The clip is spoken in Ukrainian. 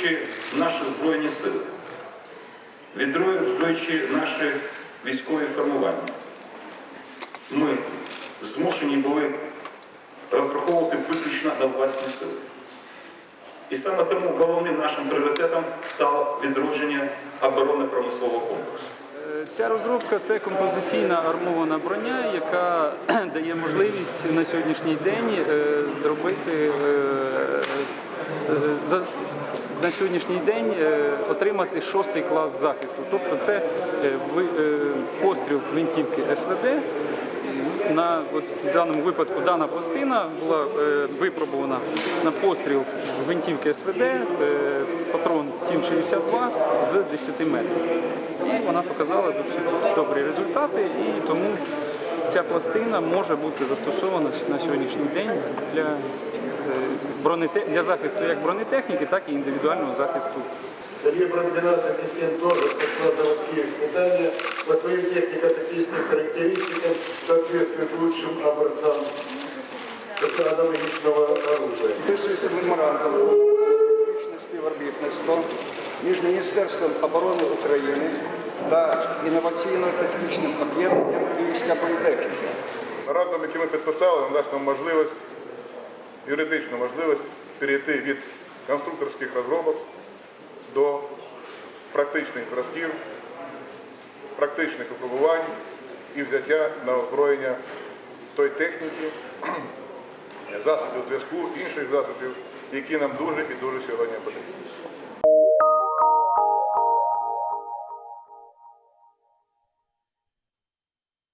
відроджуючи наші Збройні сили, відроджуючи наші військові формування, ми змушені були розраховувати виключно на власні сили. І саме тому головним нашим пріоритетом стало відродження оборонно-промислового комплексу. Ця розробка це композиційна армована броня, яка дає можливість на сьогоднішній день е, зробити е, е, на сьогоднішній день е, отримати шостий клас захисту. Тобто це е, е, постріл з гвинтівки СВД. На от в даному випадку дана пластина була е, випробувана на постріл з гвинтівки СВД, е, патрон 7,62 з 10 метрів. І вона показала досить добрі результати, і тому ця пластина може бути застосована на сьогоднішній день для, бронете... для захисту як бронетехніки, так і індивідуального захисту Калибра 12,7 тоже прошла заводские испытания по своим технико-тактическим характеристикам соответствует лучшим образцам аналогичного оружия. Підписується меморандум про технічне співробітництво між Міністерством оборони України та інноваційно-технічним об'єднанням Київська політехніка. Меморандум, який ми підписали, надасть нам можливість, юридичну можливість перейти від конструкторських розробок до практичних зразків, практичних випробувань і взяття на озброєння той техніки, засобів зв'язку, інших засобів, які нам дуже і дуже сьогодні потрібні.